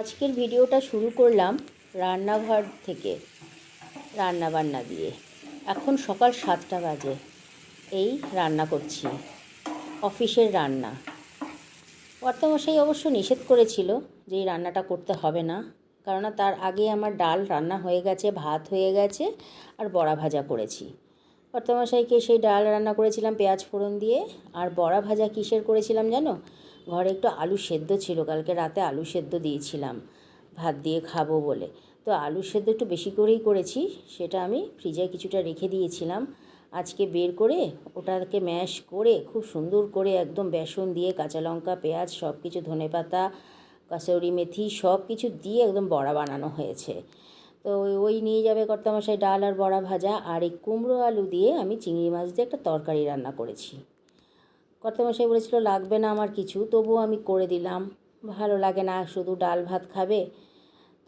আজকের ভিডিওটা শুরু করলাম রান্নাঘর থেকে রান্না বান্না দিয়ে। এখন সকাল সাতটা বাজে, এই রান্না করছি, অফিসের রান্না। কর্তামশাই অবশ্য নিষেধ করেছিল যে এই রান্নাটা করতে হবে না, কেননা তার আগে আমার ডাল রান্না হয়ে গেছে, ভাত হয়ে গেছে, আর বড়া ভাজা করেছি। কর্তামশাইকে সেই ডাল রান্না করেছিলাম পেঁয়াজ ফোড়ন দিয়ে, আর বড়া ভাজা কিসের করেছিলাম জানো? ঘরে একটু আলু সেদ্ধ ছিল, কালকে রাতে আলু সেদ্ধ দিয়েছিলাম, ভাত দিয়ে খাব বলে। তো আলু সেদ্ধ একটু বেশি করেই করেছি, সেটা আমি ফ্রিজে কিছুটা রেখে দিয়েছিলাম। আজকে বের করে ওটাকে ম্যাশ করে, খুব সুন্দর করে একদম বেসন দিয়ে কাঁচা লঙ্কা, পেঁয়াজ সব কিছু ধনে পাতা, কাসৌরি মেথি সব কিছু দিয়ে একদম বড়া বানানো হয়েছে। তো ওই- নিয়ে যাবে কর্তামশাই ডাল আর বড়া ভাজা, আর এই কুমড়ো আলু দিয়ে আমি চিংড়ি মাছ দিয়ে একটা তরকারি রান্না করেছি। কর্তামশাই বলেছিল, লাগবে না আমার কিছু, তবুও আমি করে দিলাম। ভালো লাগে না, শুধু ডাল ভাত খাবে,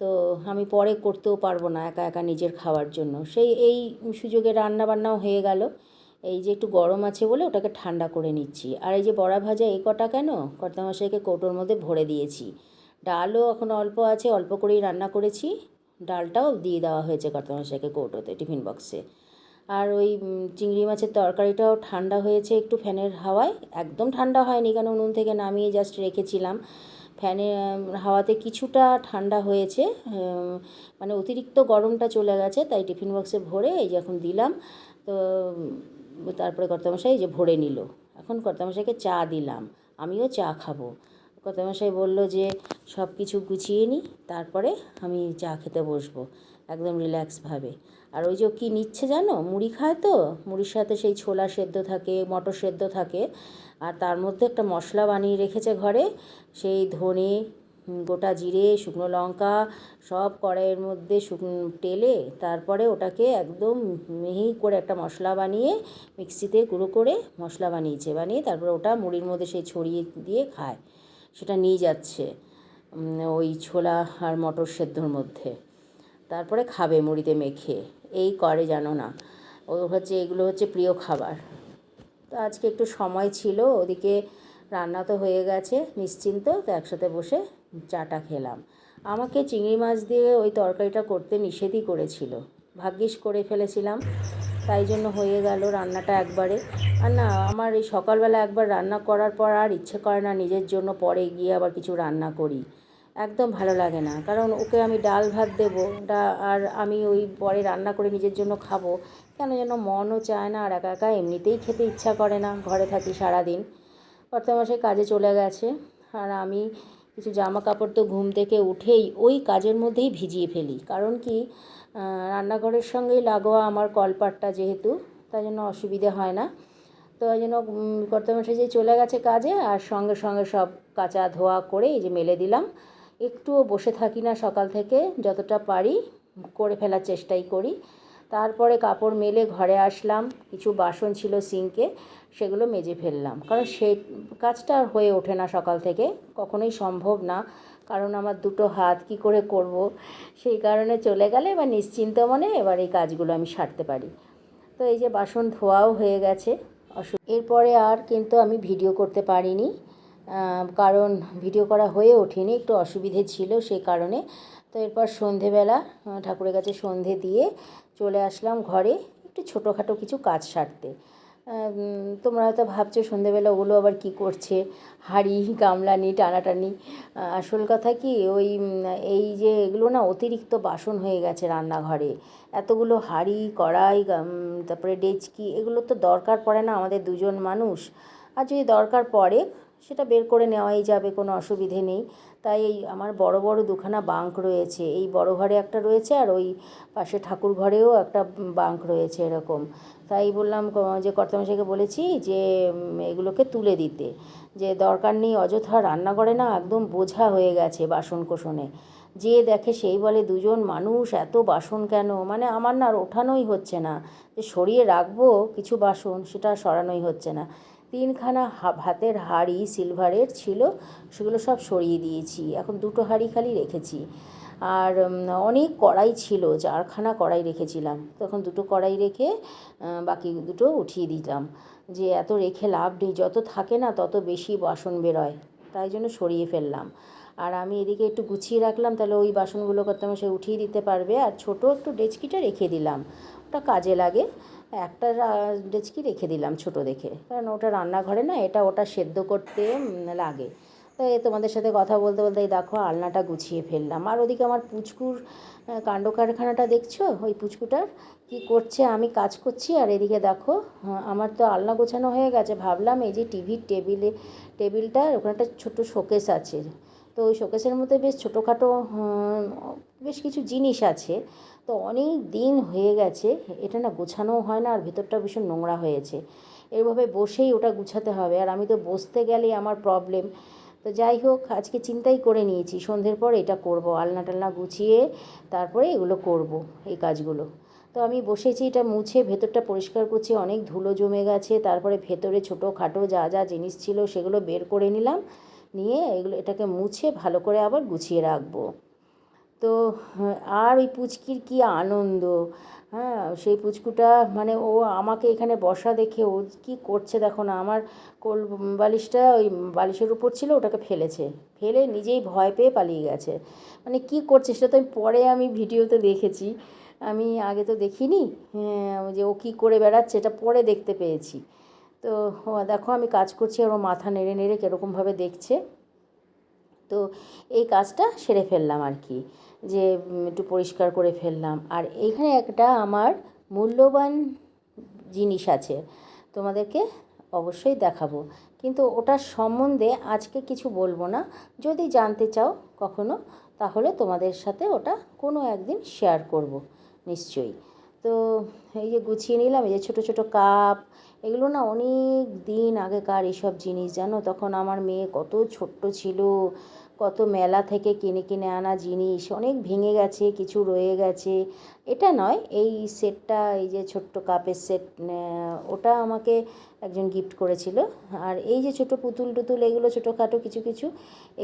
তো আমি পরে করতেও পারব না একা একা নিজের খাওয়ার জন্য। সেই এই সুযোগে রান্না বান্নাও হয়ে গেল। এই যে একটু গরম আছে বলে ওটাকে ঠান্ডা করে নিচ্ছি। আর এই যে বড়া ভাজা এই কটা কেন? কর্তামশাইকে কৌটোর মধ্যে ভরে দিয়েছি। ডালও এখন অল্প আছে, অল্প করেই রান্না করেছি। ডালটাও দিয়ে দেওয়া হয়েছে কর্তামশাইকে কৌটোতে, টিফিন বক্সে। আর ওই চিংড়ি মাছের তরকারিটাও ঠান্ডা হয়েছে একটু ফ্যানের হাওয়ায়। একদম ঠান্ডা হয়নি কেন? নুন থেকে নামিয়ে জাস্ট রেখেছিলাম। ফ্যানের উম, হাওয়াতে কিছুটা ঠান্ডা হয়েছে মানে অতিরিক্ত গরমটা চলে গেছে তাই টিফিন বক্সে ভরে এই যখন দিলাম। তো তারপরে কর্তামশাই যে ভরে নিল। এখন কর্তামশাইকে চা দিলাম। আমিও চা খাব। কর্তামশাই বলল যে সব কিছু গুছিয়ে নিই তারপরে আমি চা খেতে বসবো। একদম রিল্যাক্সভাবে আর ওই যে কী নিচ্ছে জানো? মুড়ি খায় তো? মুড়ির সাথে সেই ছোলা সেদ্ধ থাকে, মটর সেদ্ধ থাকে। আর তার মধ্যে একটা মশলা বানিয়ে রেখেছে ঘরে। সেই ধনে গোটা জিরে, শুকনো লঙ্কা, সব কড়াইয়ের মধ্যে শুকনো টেলে তারপরে ওটাকে একদম মিহি করে একটা মশলা বানিয়ে মিক্সিতে গুঁড়ো করে মশলা বানিয়েছে। বানিয়ে তারপরে ওটা মুড়ির মধ্যে সেই ছড়িয়ে দিয়ে খায়। সেটা নিয়ে যাচ্ছে ওই ছোলা আর মটর সেদ্ধর মধ্যে। তারপরে খাবে মুড়িতে মেখে। এই করে জানো না। ও হচ্ছে এগুলো হচ্ছে প্রিয় খাবার। তো আজকে একটু সময় ছিল, ওদিকে রান্না তো হয়ে গেছে নিশ্চিন্ত, তো একসাথে বসে চাটা খেলাম। আমাকে চিংড়ি মাছ দিয়ে ওই তরকারিটা করতে নিষেধই করেছিল। ভাগ্যিস করে ফেলেছিলাম, তাই জন্য হয়ে গেল রান্নাটা একবারে। আর না, আমার এই সকালবেলা একবার রান্না করার পর আর ইচ্ছে করে না, নিজের জন্য পরে গিয়ে আবার কিছু রান্না করি। একদম ভালো লাগে না। কারণ ওকে আমি ডাল ভাত দেবো আর আমি ওই পরে রান্না করে নিজের জন্য খাব। কেন যেন মনও চায় না, আর একা একা এমনিতেই খেতে ইচ্ছা করে না, ঘরে থাকি সারাদিন। কর্তামশাই কাজে চলে গেছে, আর আমি কিছু জামা কাপড় তো ঘুম থেকে উঠেই ওই কাজের মধ্যেই ভিজিয়ে ফেলি। কারণ কি রান্নাঘরের সঙ্গেই লাগোয়া আমার কলপাটটা যেহেতু, তাই জন্য অসুবিধে হয় না। তো ওই জন্য কর্তামশাই যে চলে গেছে কাজে, আর সঙ্গে সঙ্গে সব কাচা ধোয়া করে এই যে মেলে দিলাম। একটুও বসে থাকি না সকাল থেকে, যতটা পারি করে ফেলার চেষ্টাই করি। তারপরে কাপড় মেলে ঘরে আসলাম, কিছু বাসন ছিল সিঙ্কে, সেগুলো মেজে ফেললাম। কারণ সেই কাজটা আর হয়ে ওঠে না সকাল থেকে, কখনোই সম্ভব না। কারণ আমার দুটো হাত কি করে করব, সেই কারণে চলে গেলে এবার নিশ্চিন্ত মনে এবার এই কাজগুলো আমি সারতে পারি। তো এই যে বাসন ধোয়াও হয়ে গেছে, অসু এরপরে আর কিন্তু আমি ভিডিও করতে পারিনি। কারণ ভিডিও করা হয়ে ওঠেনি, একটু অসুবিধে ছিল সেই কারণে। তো এরপর সন্ধেবেলা ঠাকুরের কাছে সন্ধে দিয়ে চলে আসলাম ঘরে, একটু ছোটোখাটো কিছু কাজ সারতে। তোমরা হয়তো ভাবছ সন্ধেবেলা ওগুলো আবার কি করছে? হাঁড়ি, গামলানি, টানাটানি। আসল কথা কি, ওই এই যে এগুলো না অতিরিক্ত বাসন হয়ে গেছে রান্নাঘরে। এতগুলো হাঁড়ি, কড়াই তারপরে ডেচকি, এগুলো তো দরকার পড়ে না আমাদের দুজন মানুষ। আর যদি দরকার পড়ে সেটা বের করে নেওয়াই যাবে, কোনো অসুবিধে নেই। তাই এই আমার বড় বড় দুখানা বাঙ্ক রয়েছে। এই বড় ঘরে একটা রয়েছে আর ওই পাশে ঠাকুর ঘরেও একটা বাঙ্ক রয়েছে এরকম। তাই বললাম যে কর্তামশাইকে বলেছি যে এগুলোকে তুলে দিতে। যে দরকার নেই, অযথা রান্নাঘরে না, একদম বোঝা হয়ে গেছে বাসন কোসনে। যে দেখে সেই বলে, দুজন মানুষ, এত বাসন কেন? মানে আমার না আর ওঠানোই হচ্ছে না। যে সরিয়ে রাখব কিছু বাসন, সেটা সরানোই হচ্ছে না। তিনখানা ভাতের হাঁড়ি সিলভারের ছিল, সেগুলো সব সরিয়ে দিয়েছি। এখন দুটো হাঁড়ি খালি রেখেছি। আর অনেক কড়াই ছিল, চারখানা কড়াই রেখেছিলাম। তখন দুটো কড়াই রেখে বাকি দুটো উঠিয়ে দিতাম যে এত রেখে লাভ নেই, যত থাকে না তত বেশি বাসন বেরোয়। তাই জন্য সরিয়ে ফেললাম। আর আমি এদিকে একটু গুছিয়ে রাখলাম, তাহলে ওই বাসনগুলো করতে সে উঠিয়ে দিতে পারবে। আর ছোট একটু ডেচকিটা রেখে দিলাম। ওটা কাজে লাগে। একটা ডেচকি রেখে দিলাম ছোট দেখে। কারণ ওটা রান্নাঘরে না, এটা ওটা সেদ্ধ করতে লাগে। তো তোমাদের সাথে কথা বলতে বলতে এই দেখো আলনাটা গুছিয়ে ফেললাম। আর ওদিকে আমার পুচকুর কাণ্ড কারখানাটা দেখছ? ওই পুচকুটার? কি করছে? আমি কাজ করছি। আর এদিকে দেখো আমার তো আলনা গোছানো হয়ে গেছে। ভাবলাম এই যে টিভির টেবিলে টেবিলটা ওখানে একটা ছোটো শোকেস আছে। তো ওই শোকেসের মধ্যে বেশ ছোটোখাটো বেশ কিছু জিনিস আছে। তো অনেক দিন হয়ে গেছে, এটা না গোছানোও হয় না আর ভেতরটা ভীষণ নোংরা হয়েছে। এইভাবে বসেই ওটা গুছাতে হবে আর আমি তো বসতে গেলেই আমার প্রবলেম তো যাই হোক, আজকে চিন্তাই করে নিয়েছি, সন্ধ্যের পর এটা করব, আলনা টালনা গুছিয়ে তারপরে এগুলো করব, এই কাজগুলো। তো আমি বসেছি, এটা মুছে, ভেতরটা পরিষ্কার করছি, অনেক ধুলো জমে গেছে, তারপরে ভেতরে ছোটো খাটো যা যা জিনিস ছিল সেগুলো বের করে নিলাম, নিয়ে এগুলো, এটাকে মুছে ভালো করে আবার গুছিয়ে রাখব। তো, আর ওই পুচকির কি আনন্দ? হ্যাঁ সেই পুচকুটা মানে ও আমাকে এখানে বসা দেখে ও কি করছে দেখো না, আমার কোল বালিশটা ওই বালিশের উপর ছিল, ওটাকে ফেলেছে। ফেলে নিজেই ভয় পেয়ে পালিয়ে গেছে। মানে কি করছে সেটা তো আমি পরে আমি ভিডিওতে দেখেছি। আমি আগে তো দেখিনি হ্যাঁ যে ও কী করে বেড়াচ্ছে এটা পরে দেখতে পেয়েছি। তো দেখো আমি কাজ করছি, আর ও মাথা নেড়ে নেড়ে কীরকমভাবে দেখছে। তো এই কাজটা সেরে ফেললাম আর কি। যে একটু পরিষ্কার করে ফেললাম। আর এইখানে একটা আমার মূল্যবান জিনিস আছে, তোমাদেরকে অবশ্যই দেখাবো। কিন্তু ওটার সম্বন্ধে আজকে কিছু বলব না। যদি জানতে চাও কখনো, তাহলে তোমাদের সাথে ওটা কোনো একদিন শেয়ার করব, নিশ্চয়ই। তো এই যে গুছিয়ে নিলাম, এই যে ছোটো ছোটো কাপ এগুলো না অনেক দিন আগেকার এইসব জিনিস, জানো? তখন আমার মেয়ে কত ছোট্ট ছিল। কত মেলা থেকে কিনে কিনে আনা জিনিস, অনেক ভেঙে গেছে, কিছু রয়ে গেছে। এটা নয়, এই সেটটা এই যে ছোট্ট কাপের সেট ওটা আমাকে একজন গিফট করেছিল। আর এই যে ছোট পুতুল টুতুল, এগুলো ছোটোখাটো কিছু কিছু,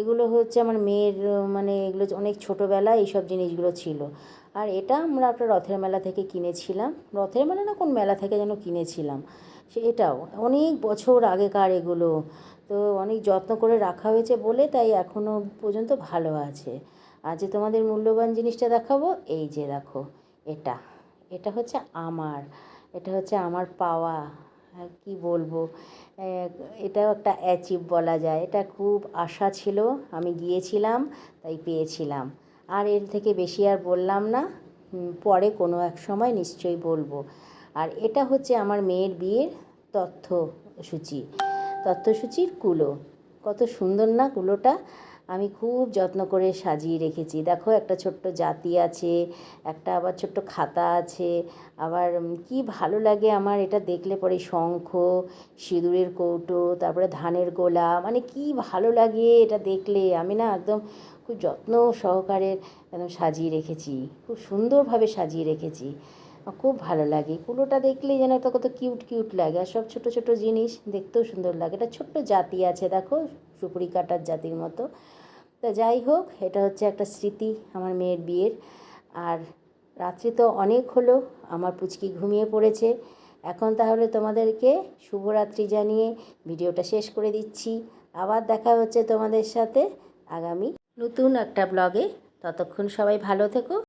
এগুলো হচ্ছে আমার মেয়ের মানে এগুলো অনেক ছোটোবেলায় এইসব জিনিসগুলো ছিল। আর এটা আমরা একটা রথের মেলা থেকে কিনেছিলাম। রথের মেলা না কোন মেলা থেকে যেন কিনেছিলাম। সে এটাও। অনেক বছর আগেকার এগুলো। তো অনেক যত্ন করে রাখা হয়েছে বলে তাই এখনও পর্যন্ত ভালো আছে। আর যে তোমাদের মূল্যবান জিনিসটা দেখাবো, এই যে দেখো, এটা। এটা হচ্ছে আমার। এটা হচ্ছে আমার পাওয়া। কি বলব? এটাও একটা অ্যাচিভ বলা যায়। এটা খুব আশা ছিল, আমি গিয়েছিলাম, তাই পেয়েছিলাম। আর এর থেকে বেশি আর বললাম না। পরে কোনো এক সময় নিশ্চয়ই বলব। আর এটা হচ্ছে আমার মেয়ের বিয়ের তথ্যসূচি। তথ্যসূচির কুলো। কত সুন্দর না কুলোটা? আমি খুব যত্ন করে সাজিয়ে রেখেছি। দেখো, একটা ছোট্ট জাতি আছে, একটা আবার ছোট্ট খাতা আছে। আবার কি ভালো লাগে আমার এটা দেখলে। পরে শঙ্খ, সিঁদুরের কৌটো, তারপরে ধানের গোলা। মানে কি ভালো লাগে এটা দেখলে। আমি না একদম খুব যত্ন সহকারে একদম সাজিয়ে রেখেছি। খুব সুন্দরভাবে সাজিয়ে রেখেছি। খুব ভালো লাগে। কুলোটা দেখলেই যেন একটা কত কিউট কিউট লাগে। আর সব ছোটো ছোটো জিনিস দেখতেও সুন্দর লাগে। এটা ছোট্ট জাতি আছে, দেখো, সুপুরি কাটার জাতির মতো। তা যাই হোক, এটা হচ্ছে একটা স্মৃতি আমার মেয়ের বিয়ের। আর রাত্রি তো অনেক হলো, আমার পুচকি ঘুমিয়ে পড়েছে। এখন তাহলে তোমাদেরকে শুভরাত্রি জানিয়ে ভিডিওটা শেষ করে দিচ্ছি। আবার দেখা হচ্ছে তোমাদের সাথে আগামী নতুন একটা ব্লগে। ততক্ষণ সবাই ভালো থেকো।